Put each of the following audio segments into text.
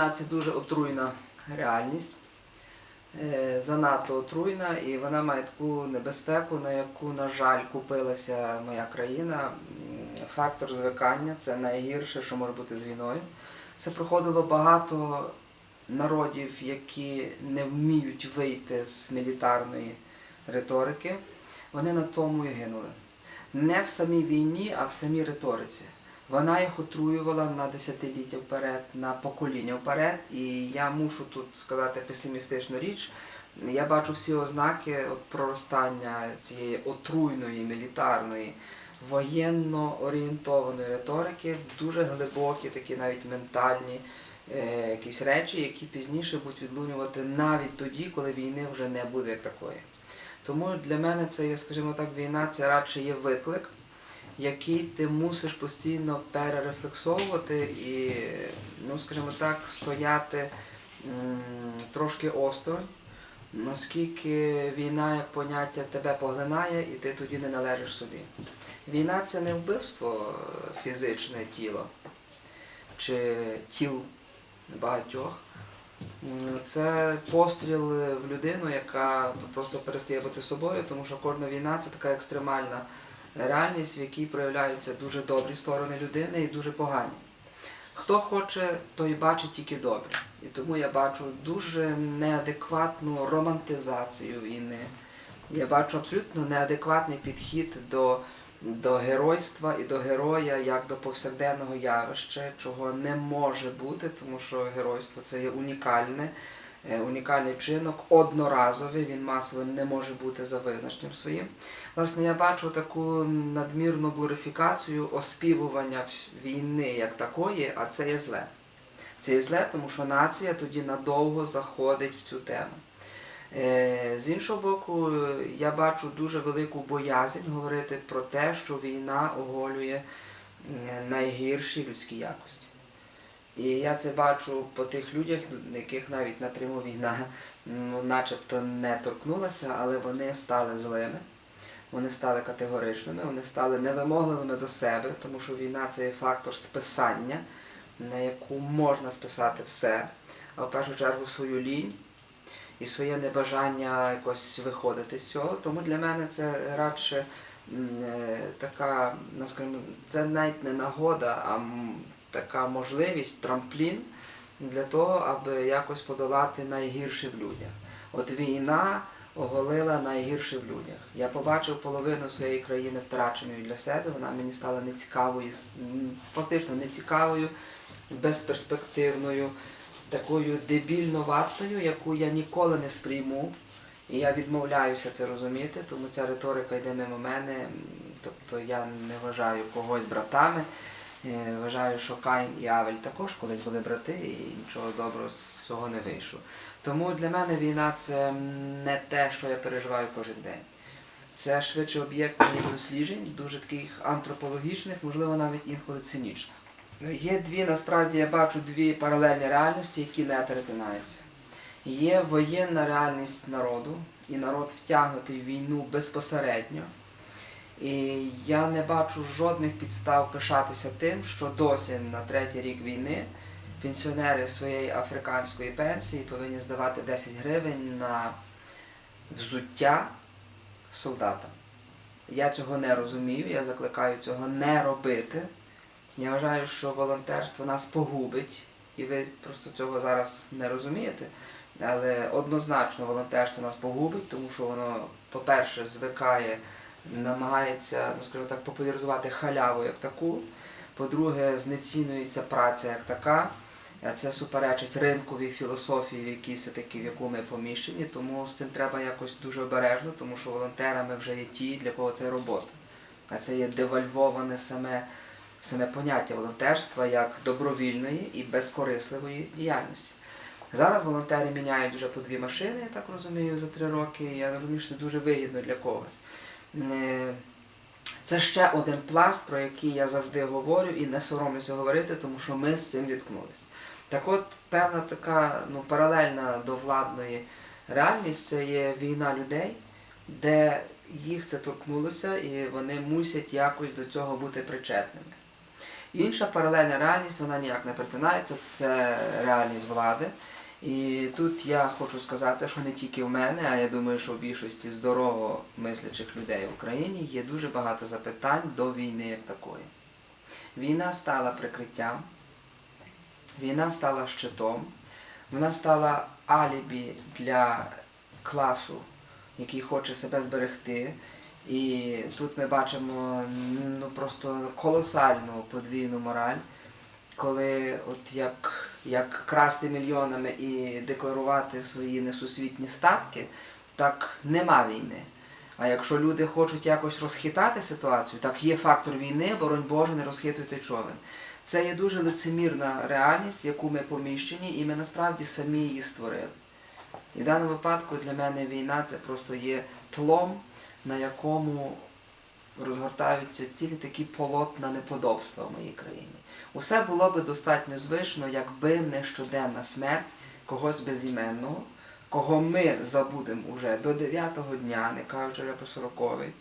Війна це дуже отруйна реальність, Е, занадто отруйна, і вона має таку небезпеку, на яку, на жаль, купилася моя країна. Фактор звикання це найгірше, що може бути з війною. Це проходило багато народів, які не вміють вийти з мілітарної риторики. Вони на тому і гинули. Не в самій війні, а в самій риториці. Вона їх отруювала на десятиліття вперед, на покоління вперед. І я мушу тут сказати песимістичну річ. Я бачу всі ознаки от проростання цієї отруйної, мілітарної, воєнно орієнтованої риторики в дуже глибокі, такі навіть ментальні е, якісь речі, які пізніше будуть відлунювати навіть тоді, коли війни вже не буде такої. Тому для мене це скажімо так, війна це радше є виклик, який ти мусиш постійно перерефлексовувати і, ну, скажімо так, стояти трошки осторонь, оскільки війна як поняття тебе поглинає і ти тоді не належиш собі. Війна це не вбивство е, фізичне тіло чи тіл багатьох. Це постріл в людину, яка просто перестає бути собою, тому що кожна війна це така екстремальна реальність, в якій проявляються дуже добрі сторони людини і дуже погані. Хто хоче, той бачить тільки добре. І тому я бачу дуже неадекватну романтизацію війни. Я бачу абсолютно неадекватний підхід до, до геройства і до героя як до повсякденного явища, чого не може бути, тому що геройство це є унікальне, унікальний вчинок, одноразовий, він масовим не може бути за визначенням своїм. Власне, я бачу таку надмірну глорифікацію оспівування війни як такої, а це є зле. Це є зле, тому що нація тоді надовго заходить в цю тему. Е, З іншого боку, е, я бачу дуже велику боязнь говорити про те, що війна оголює найгірші людські якості. І я це бачу по тих людях, яких навіть напряму війна ну, начебто не торкнулася, але вони стали злими, вони стали категоричними, вони стали невимогливими до себе, тому що війна це є фактор списання, на яку можна списати все, а в першу чергу свою лінь і своє небажання якось виходити з цього. Тому для мене це радше е, така, ну скажімо, це навіть не нагода, а така можливість, трамплін для того, аби якось подолати найгірше в людях. От війна оголила найгірше в людях. Я побачив половину своєї країни втраченою для себе, вона мені стала нецікавою, фактично нецікавою, безперспективною, такою дебільно ватною, яку я ніколи не сприйму. І я відмовляюся це розуміти, тому ця риторика йде мимо мене. Тобто я не вважаю когось братами. Е, Вважаю, що Каїн і Авель також колись були брати і нічого доброго з цього не вийшло. Тому для мене війна це не те, що я переживаю кожен день. Це швидше об'єкт моїх досліджень, дуже таких антропологічних, можливо, навіть інколи цинічних. Ну, Є дві, насправді я бачу дві паралельні реальності, які не перетинаються. Є воєнна реальність народу, і народ втягнутий в війну безпосередньо. І я не бачу жодних підстав пишатися тим, що досі на третій рік війни пенсіонери своєї африканської пенсії повинні здавати 10 гривень на взуття солдата. Я цього не розумію, я закликаю цього не робити. Я вважаю, що волонтерство нас погубить, і ви просто цього зараз не розумієте. Але однозначно волонтерство нас погубить, тому що воно, по-перше, звикає, намагається, ну скажімо так, популяризувати халяву як таку. По-друге, знецінюється праця як така. Це суперечить ринковій філософії, в якій все-таки в яку ми поміщені, тому з цим треба якось дуже обережно, тому що волонтерами вже є ті, для кого це робота. А це є девальвоване саме, саме поняття волонтерства як добровільної і безкорисливої діяльності. Зараз волонтери міняють вже по дві машини, я так розумію, за три роки. Я розумію, що це дуже вигідно для когось. Е, Це ще один пласт, про який я завжди говорю і не соромлюся говорити, тому що ми з цим зіткнулися. Так от, певна така ну, паралельна до владної реальність це є війна людей, де їх це торкнулося і вони мусять якось до цього бути причетними. Інша паралельна реальність, вона ніяк не перетинається, це реальність влади. І тут я хочу сказати, що не тільки в мене, а я думаю, що в більшості здорово мислячих людей в Україні є дуже багато запитань до війни як такої. Війна стала прикриттям, війна стала щитом, вона стала алібі для класу, який хоче себе зберегти. І тут ми бачимо ну, просто колосальну подвійну мораль, коли от як, як красти мільйонами і декларувати свої несусвітні статки, так нема війни. А якщо люди хочуть якось розхитати ситуацію, так є фактор війни, боронь Боже, не розхитуйте човен. Це є дуже лицемірна реальність, в яку ми поміщені, і ми насправді самі її створили. І в даному випадку для мене війна це просто є тлом, на якому розгортаються цілі такі полотна неподобства в моїй країні. Усе було би достатньо звично, якби не щоденна смерть когось безіменного, кого ми забудемо уже до 9-го дня, не кажучи вже по 40-й.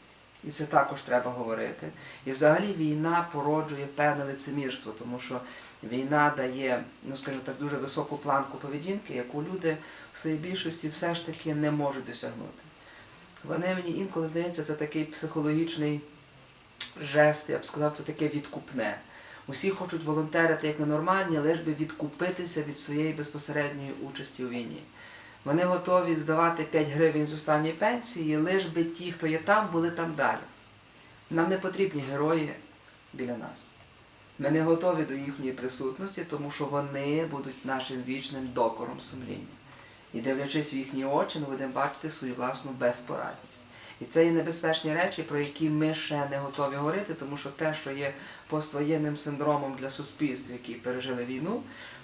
І це також треба говорити. І взагалі війна породжує певне лицемірство, тому що війна дає, ну скажімо так, дуже високу планку поведінки, яку люди в своїй більшості все ж таки не можуть досягнути. Вони мені інколи здається, це такий психологічний жест, я б сказав, це таке відкупне. Усі хочуть волонтерити як ненормальні, лиш би відкупитися від своєї безпосередньої участі у війні. Вони готові здавати 5 гривень з останньої пенсії, лиш би ті, хто є там, були там далі. Нам не потрібні герої біля нас. Ми не готові до їхньої присутності, тому що вони будуть нашим вічним докором сумління. І дивлячись в їхні очі, ми будемо бачити свою власну безпорадність. І це є небезпечні речі, про які ми ще не готові говорити, тому що те, що є поствоєнним синдромом для суспільств, які пережили війну,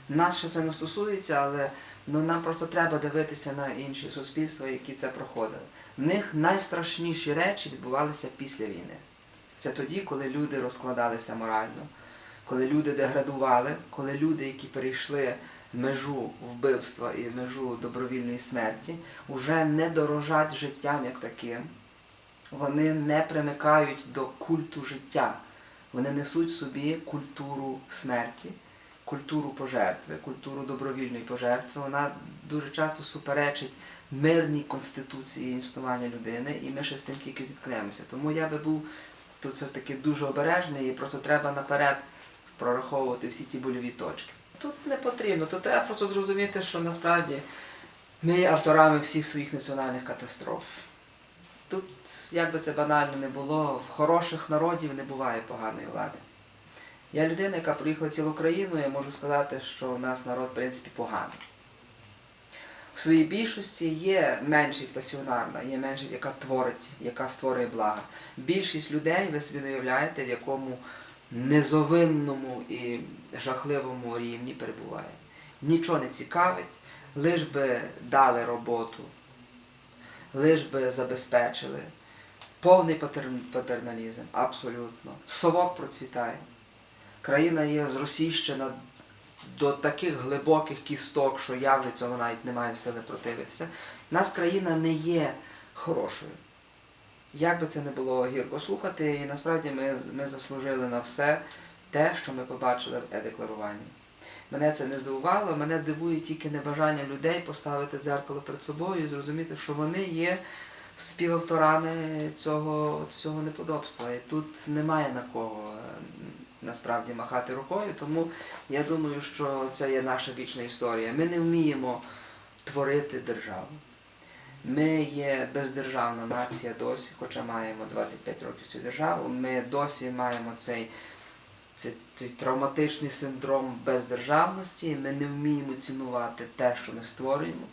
нас ще це не стосується, але ну, нам просто треба дивитися на інші суспільства, які це проходили. В них найстрашніші речі відбувалися після війни. Це тоді, коли люди розкладалися морально, коли люди деградували, коли люди, які перейшли межу вбивства і межу добровільної смерті, вже не дорожать життям як таким. Вони не примикають до культу життя. Вони несуть собі культуру смерті, культуру пожертви, культуру добровільної пожертви. Вона дуже часто суперечить мирній конституції існування людини, і ми ще з цим тільки зіткнемося. Тому я би був тут все-таки дуже обережний і просто треба наперед прораховувати всі ті больові точки. Тут не потрібно, тут треба просто зрозуміти, що насправді ми авторами всіх своїх національних катастроф. Тут, як би це банально не було, в хороших народів не буває поганої влади. Я людина, яка приїхала цілу країну, я можу сказати, що у нас народ, в принципі, поганий. В своїй більшості є меншість пасіонарна, є меншість, яка творить, яка створює блага. Більшість людей, ви собі не уявляєте, в якому незовинному і жахливому рівні перебуває. Нічого не цікавить, лиш би дали роботу, лиш би забезпечили. Повний патерналізм, абсолютно. Совок процвітає. Країна є зросійщена до таких глибоких кісток, що я вже цього навіть не маю сили противитися. Нас країна не є хорошою. Як би це не було гірко слухати, і насправді ми, ми заслужили на все те, що ми побачили в е-декларуванні. Мене це не здивувало, мене дивує тільки небажання людей поставити дзеркало перед собою і зрозуміти, що вони є співавторами цього, цього неподобства. І тут немає на кого е, насправді махати рукою, тому я думаю, що це є наша вічна історія. Ми не вміємо творити державу. Ми є бездержавна нація досі, хоча маємо 25 років цю державу. Ми досі маємо цей, цей, цей травматичний синдром бездержавності. Ми не вміємо цінувати те, що ми створюємо.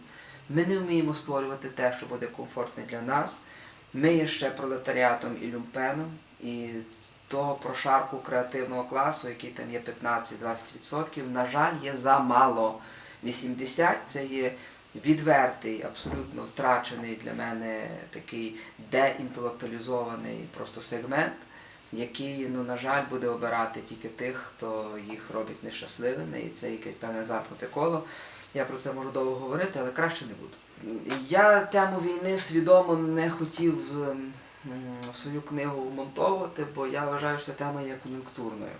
Ми не вміємо створювати те, що буде комфортне для нас. Ми є ще пролетаріатом і люмпеном, і того прошарку креативного класу, який там є 15-20%, на жаль, є замало. 80 це є відвертий, абсолютно втрачений для мене такий деінтелектуалізований просто сегмент, який, ну, на жаль, буде обирати тільки тих, хто їх робить нещасливими, і це якесь певне замкнуте коло. Я про це можу довго говорити, але краще не буду. Я тему війни свідомо не хотів ем, свою книгу вмонтовувати, бо я вважаю, що ця тема є кон'юнктурною.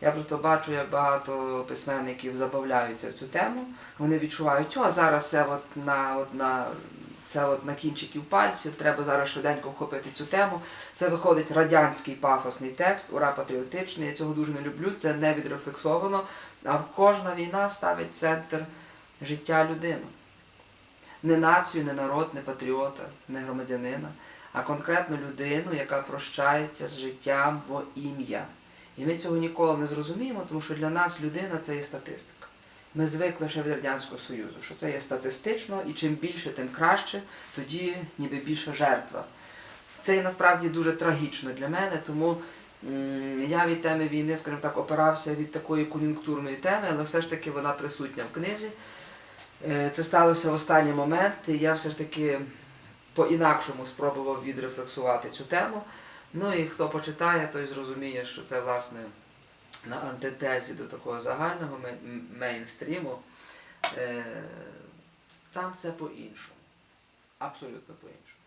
Я просто бачу, як багато письменників забавляються в цю тему. Вони відчувають, о, зараз це от на, от на, це от на кінчиків пальців, треба зараз швиденько вхопити цю тему. Це виходить радянський пафосний текст, ура патріотичний. Я цього дуже не люблю, це не відрефлексовано. А кожна війна ставить центр життя людину. Не націю, не народ, не патріота, не громадянина, а конкретно людину, яка прощається з життям во ім'я. І ми цього ніколи не зрозуміємо, тому що для нас людина це є статистика. Ми звикли ще від Радянського Союзу, що це є статистично, і чим більше, тим краще, тоді ніби більша жертва. Це є насправді дуже трагічно для мене, тому я від теми війни, скажімо так, опирався від такої кон'юнктурної теми, але все ж таки вона присутня в книзі. Е, Це сталося в останній момент, і я все ж таки по-інакшому спробував відрефлексувати цю тему. Ну і хто почитає, той зрозуміє, що це власне на антитезі до такого загального мейнстріму. Е, Там це по-іншому. Абсолютно по-іншому.